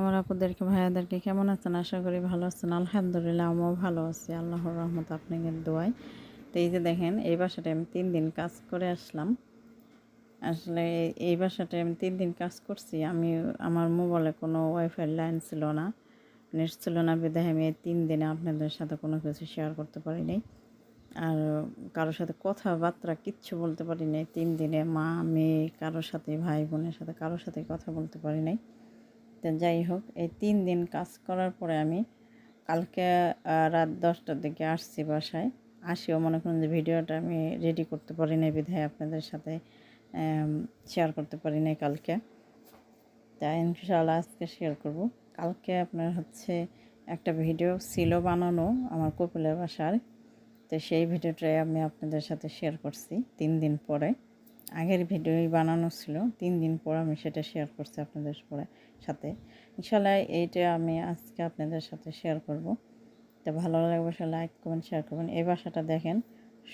আমার আপুদেরকে, ভাইয়াদেরকে কেমন আছেন? আশা করি ভালো আছেন। আলহামদুলিল্লাহ আমিও ভালো আছি। আল্লাহর রহমত আপনাকে দোয়াই তো এই যে দেখেন, এই বাসাটায় আমি তিন দিন কাজ করে আসলাম। আসলে এই বাসাটায় আমি তিন দিন কাজ করছি। আমি, আমার মোবাইলে কোনো ওয়াইফাই লাইন ছিল না, নেট ছিল না। বিধায় আমি তিন দিনে আপনাদের সাথে কোনো কিছু শেয়ার করতে পারি আর কারোর সাথে কথাবার্তা কিচ্ছু বলতে পারি নাই তিন দিনে মা, মেয়ে, কারোর সাথে, ভাই বোনের সাথে, কারোর সাথে কথা বলতে পারি নাই তো যাই হোক, এই তিন দিন কাজ করার পরে আমি কালকে রাত দশটার দিকে আসছি বাসায়। আসিও, মনে করুন যে ভিডিওটা আমি রেডি করতে পারি নাই বিধায় আপনাদের সাথে শেয়ার করতে পারি নাই কালকে। তা ইনশাআল্লাহ আজকে শেয়ার করব। কালকে আপনার হচ্ছে একটা ভিডিও ছিল বানানো আমার কপিলের বাসার। তো সেই ভিডিওটাই আমি আপনাদের সাথে শেয়ার করছি তিন দিন পরে। আগের ভিডিওই বানানো ছিল। তিন দিন পর আমি সেটা শেয়ার করছি আপনাদের সাথে। ইনশাল্লাহ এইটা আমি আজকে আপনাদের সাথে শেয়ার করব। তো ভালো লাগবে সে লাইক করবেন শেয়ার করবেন। এই বাসাটা দেখেন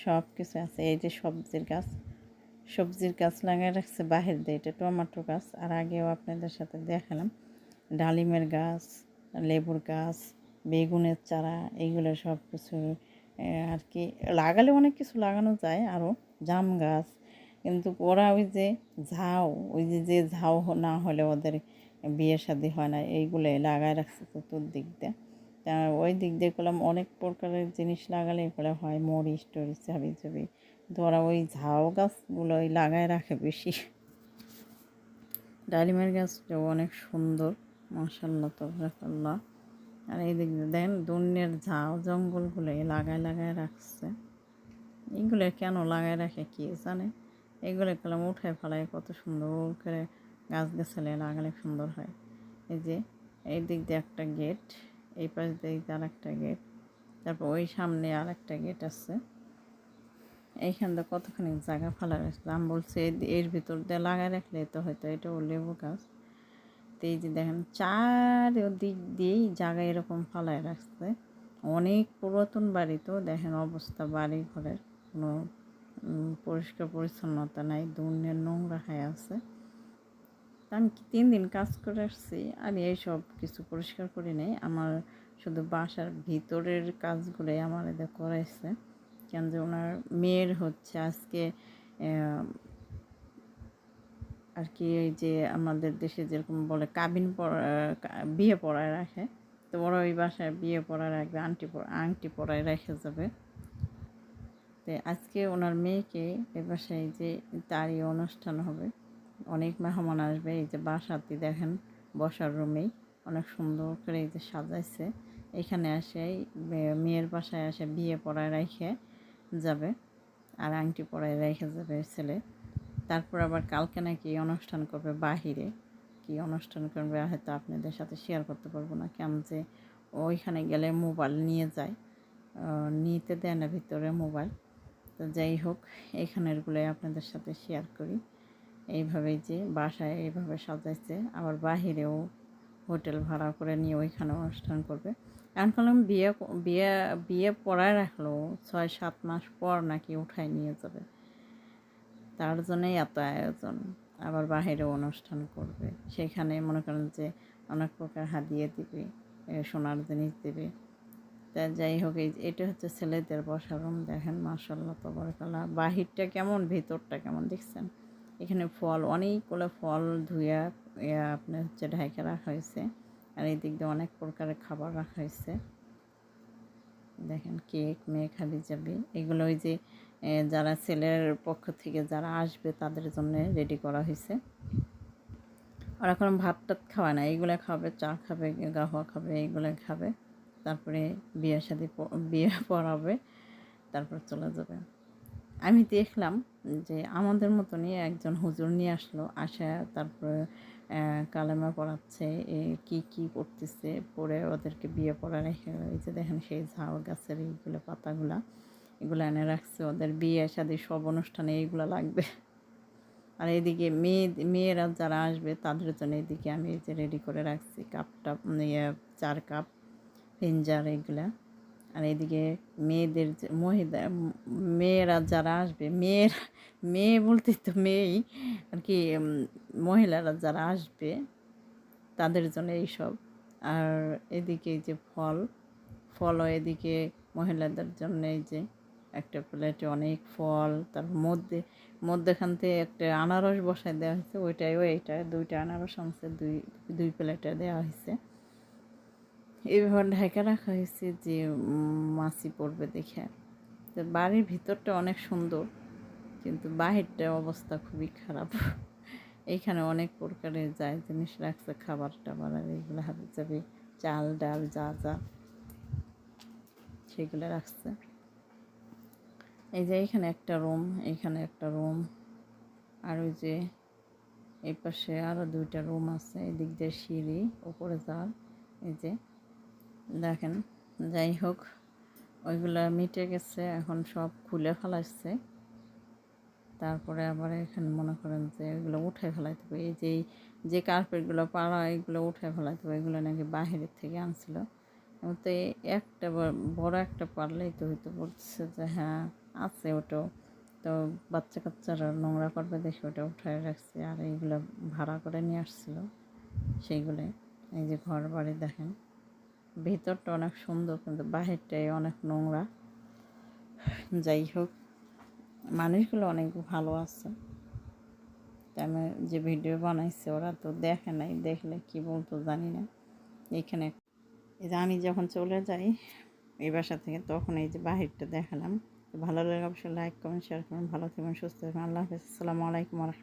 সব কিছু আছে। এই যে সবজির গাছ সবজির গাছ লাগিয়ে রাখছে বাহির দিয়ে। এটা টমেটো গাছ। আর আগেও আপনাদের সাথে দেখালাম, ডালিমের গাছ, লেবুর গাছ, বেগুনের চারা, এইগুলো সব কিছু আর কি। লাগালে অনেক কিছু লাগানো যায় আরও। জাম গাছ কিন্তু ওরা ওই যে ঝাউ, ওই যে যে ঝাউ না হলে ওদের বিয়ে শাদি হয় না, এইগুলো লাগায় রাখছে চতুর্দিক দিয়ে। তা ওই দিক দিয়ে করলাম, অনেক প্রকারের জিনিস লাগালে এগুলো হয়, মরিচ টরিচ হাবি কিন্তু ওরা ওই ঝাউ গাছগুলোই লাগায় রাখে বেশি। ডালিমের গাছটাও অনেক সুন্দর মাসাল্লাহ তবরাকাল্লাহ। আর এই দিক দিয়ে দেখেন দুনিয়ার ঝাউ জঙ্গলগুলো লাগায় লাগায় রাখছে। এগুলো কেন লাগায় রাখে কি জানে? এগুলো কলম উঠায় ফেলায়, কত সুন্দর করে গাছ গাছালে লাগালে সুন্দর হয়। এই যে, এই দিক দিয়ে একটা গেট এই পাশ দিয়ে আর একটা গেট তারপর ওই সামনে আর একটা গেট আছে। এইখান দিয়ে কতখানি জায়গা ফেলা রাখছে আমি বলছি এর- ভিতর দিয়ে লাগাই রাখলে তো হয়তো এটাও লেবু গাছ। তো এই যে দেখেন চার দিক দিয়েই জায়গা এরকম ফালায় রাখছে। অনেক পুরাতন বাড়ি তো, দেখেন অবস্থা বাড়ি ঘরের কোনো পরিষ্কার পরিচ্ছন্নতা নাই, দুনিয়ার নোংরা হয়ে আছে। আমি তিন দিন কাজ করে আসছি, আমি এইসব কিছু পরিষ্কার করি নাই। আমার শুধু বাসার ভিতরের কাজগুলোই আমার এদের করাইছে। কেন যে ওনার মেয়ের হচ্ছে আজকে আর কি এই যে আমাদের দেশে যেরকম বলে কাবিন পড়া বিয়ে পড়ায় রাখে, তো ওরা ওই বাসায় বিয়ে পড়ায় রাখবে, আংটি আংটি পরায় রেখে যাবে। তো আজকে ওনার মেয়েকে এ বাসায় যে তারই অনুষ্ঠান হবে, অনেক মেহমান আসবে, এই যে বাসাতে দেখেন বসার রুমেই, অনেক সুন্দর করে এই যে সাজাইছে। এখানে আসে মেয়ের বাসায় আসে বিয়ে পড়ায় রেখে যাবে, আর আংটি পড়ায় রেখে যাবে ছেলে। তারপর আবার কালকে নাকি অনুষ্ঠান করবে বাহিরে। কি অনুষ্ঠান করবে হয়তো আপনাদের সাথে শেয়ার করতে পারব না। কেমন যে ওইখানে গেলে মোবাইল নিয়ে যায় নিতে দেয় না ভিতরে মোবাইল তো যাই হোক এখানেরগুলোই আপনাদের সাথে শেয়ার করি। এইভাবেই যে বাসায় এইভাবে সাজাইছে, আবার বাহিরেও হোটেল ভাড়া করে নিয়ে ওইখানে অনুষ্ঠান করবে। এখন করলাম বিয়ে বিয়ে বিয়ে পড়ায় রাখল ছয় সাত মাস পর নাকি উঠায় নিয়ে যাবে। তার জন্যই এত আয়োজন। আবার বাহিরে অনুষ্ঠান করবে। সেখানে মনে করেন যে অনেক প্রকার হাদিয়ে দিবে সোনার জিনিস দেবে। তা যাই হোক, এই এটা হচ্ছে ছেলেদের বসার রুম দেখেন মার্শাল্লাহ তবরকাল্লা বাহিরটা কেমন, ভিতরটা কেমন দেখছেন? এখানে ফল, অনেকগুলো ফল ইয়া আপনার হচ্ছে ঢাইকা রাখা হয়েছে। আর এই দিক দিয়ে অনেক প্রকারের খাবার রাখা হয়েছে। দেখেন কেক, মেয়ে খাবি যাবে। এগুলো ওই যে যারা ছেলের পক্ষ থেকে যারা আসবে, তাদের জন্য রেডি করা হয়েছে। আর এখন ভাত টাত খাওয়ায় না। এইগুলো খাবে, চা খাবে, গাহওয়া খাবে এইগুলো খাবে। তারপরে বিয়ে শাদি বিয়ে পড়াবে, তারপর চলে যাবে। আমি দেখলাম যে আমাদের মতনই একজন হুজুর নিয়ে আসলো, আসা তারপরে কালেমা পড়াচ্ছে, এ কি কি করতেছে, পরে ওদেরকে বিয়ে পড়া রেখে যে দেখেন সেই ঝাউ গাছের এইগুলো পাতাগুলা, এগুলো এনে রাখছে, ওদের বিয়ে শাদি সব অনুষ্ঠানে এইগুলো লাগবে। আর এদিকে মেয়ে, মেয়েরা যারা আসবে তাদের জন্য এদিকে আমি এই যে রেডি করে রাখছি, কাপটা ইয়ে চার কাপ। ফিঞ্জার এগুলা। আর এদিকে মেয়েদের মহিলা, মেয়েরা যারা আসবে, মেয়ের, মেয়ে বলতে তো মেয়েই, আর কি মহিলারা যারা আসবে, তাদের জন্য এইসব। আর এদিকে যে ফল, ফলও এদিকে মহিলাদের জন্য এই যে একটা প্লেটে অনেক ফল, তার মধ্যে, মধ্যেখান থেকে একটা আনারস বসায় দেওয়া হয়েছে ওইটাই ওইটা দুইটা আনারস আনছে, দুই দুই প্লেটে দেওয়া হয়েছে। এইভাবে ঢাকা রাখা হয়েছে যে মাছি পড়বে দেখে। বাড়ির ভিতরটা অনেক সুন্দর, কিন্তু বাহিরটা অবস্থা খুবই খারাপ। এইখানে অনেক প্রকারের যায় জিনিস রাখছে খাবার টাবার আর এইগুলো হাতে যাবে চাল, ডাল যা যা সেগুলো রাখছে। এই যে এখানে একটা রুম, এখানে একটা রুম, আর ওই যে এই পাশে আরও দুইটা রুম আছে, এদিক দিয়ে সিঁড়ি উপরে যাওয়ার এই যে দেখেন, যাই হোক, ওইগুলা মিটে গেছে, এখন সব খুলে ফেলাচ্ছে তারপরে আবার এখানে মনে করেন যে এগুলো উঠে ফেলাইতে হবে। এই যে যে কার্পেটগুলো পাড়া, এগুলো উঠে ফেলাইতে হবে, এগুলো নাকি বাহিরের থেকে আনছিল। তো একটা বড় একটা পারলেই তো হয়তো বলছে যে হ্যাঁ আছে ওটাও তো বাচ্চা কাচ্চারা নোংরা করবে দেখে ওটা উঠায় রাখছে, আর এইগুলো ভাড়া করে নিয়ে আসছিল। সেইগুলো এই যে ঘর বাড়ি দেখেন। ভিতরটা অনেক সুন্দর, কিন্তু বাহিরটাই অনেক নোংরা। যাই হোক, মানুষগুলো অনেক ভালো আছে। আমি যে ভিডিও বানাইছে ওরা তো দেখে নাই, দেখলে কি বলতো জানি না। এখানে আমি যখন চলে যাই এই বাসা থেকে, তখন এই যে বাহিরটা দেখালাম। ভালো লাগে অবশ্যই লাইক কমেন্ট শেয়ার করুন। ভালো থাকবেন, সুস্থ থাকবেন। আল্লাহ হাফিজ। আসসালামু আলাইকুম